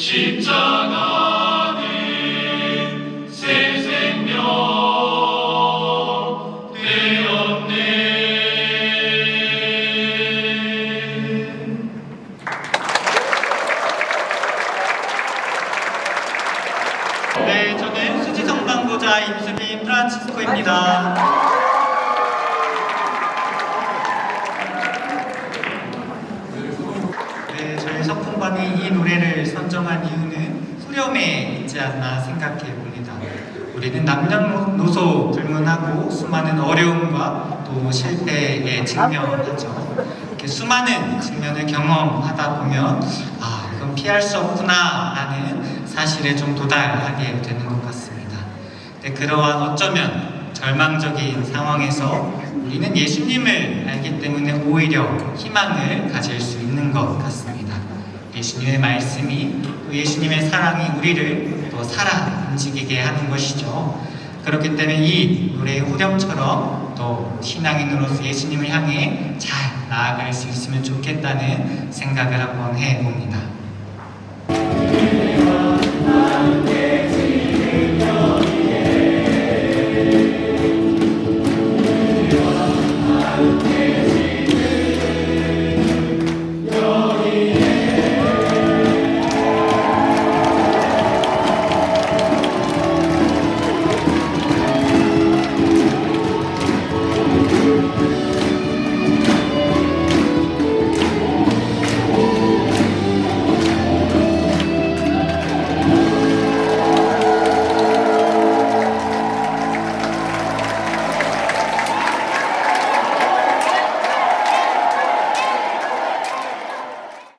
십자가는 새 생명 되었네. 네, 저는 수지정당보자 임수빈 프란치스코입니다. 석풍반이 이 노래를 선정한 이유는 후렴에 있지 않나 생각해 봅니다. 우리는 남녀노소 불문하고 수많은 어려움과 또 실패에 직면하죠. 이렇게 수많은 측면을 경험하다 보면 아 이건 피할 수 없구나라는 사실에 좀 도달하게 되는 것 같습니다. 네, 그러한 어쩌면 절망적인 상황에서 우리는 예수님을 알기 때문에 오히려 희망을 가질 수 있는 것 같습니다. 예수님의 말씀이 또 예수님의 사랑이 우리를 더 살아 움직이게 하는 것이죠. 그렇기 때문에 이 노래의 후렴처럼 또 신앙인으로서 예수님을 향해 잘 나아갈 수 있으면 좋겠다는 생각을 한번 해봅니다.